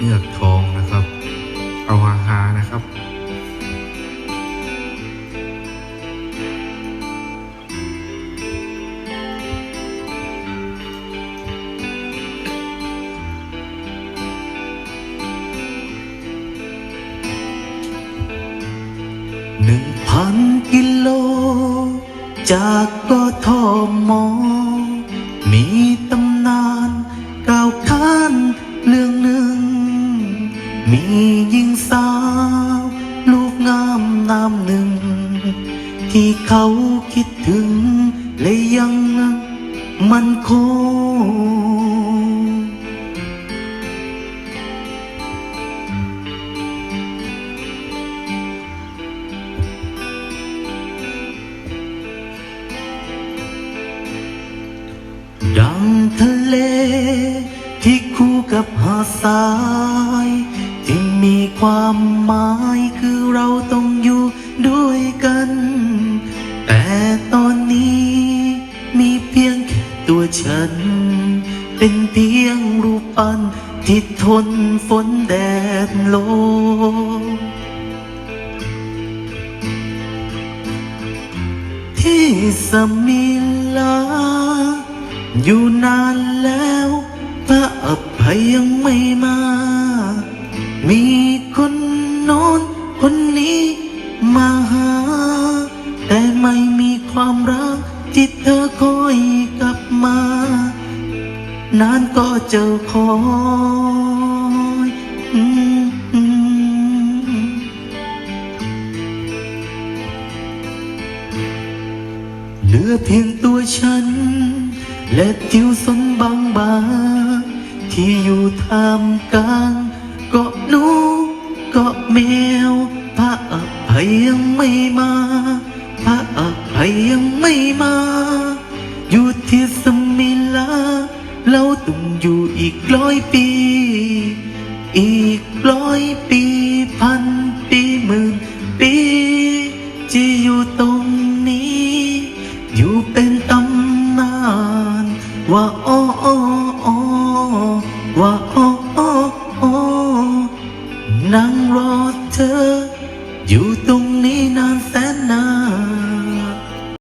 เงือกทองนะครับ เอาฮาฮานะครับ หนึ่งพันกิโล จากกทมมีตำามหนึ่ง ที่เขาคิดถึง และยังมันคงดังทะเล ที่คู่กับหาดทราย ที่มีความหมายคือเราต้อง อยู่ด้วยกัน แต่ตอนนี้มีเพียงแค่ตัวฉัน เป็นเพียงรูปปั้นที่ทนฝนแดดลมที่สมิลา อยู่นานแล้วพระอภัยยังไม่มา มีคนน้นคน รักที่เธอคอยกลับมา นานก็เจอคอยอืมอืมเหลือเพียงตัวฉัน และทิวสนบางบางที่อยู่ท่ามกลางเกาะหนูเกาะแมวพระอภัยยังไม่มาพระอ ยังไม่มา อยู่ที่สมิลา เราต้องอยู่อีกร้อยปี อีกร้อยปีพันปีหมื่นปีจะอยู่ตรงนี้ อยู่เป็นตำนาน ว่าโอ้ออว่าโอ้ออนั่งรอเธอ อยู่ตรง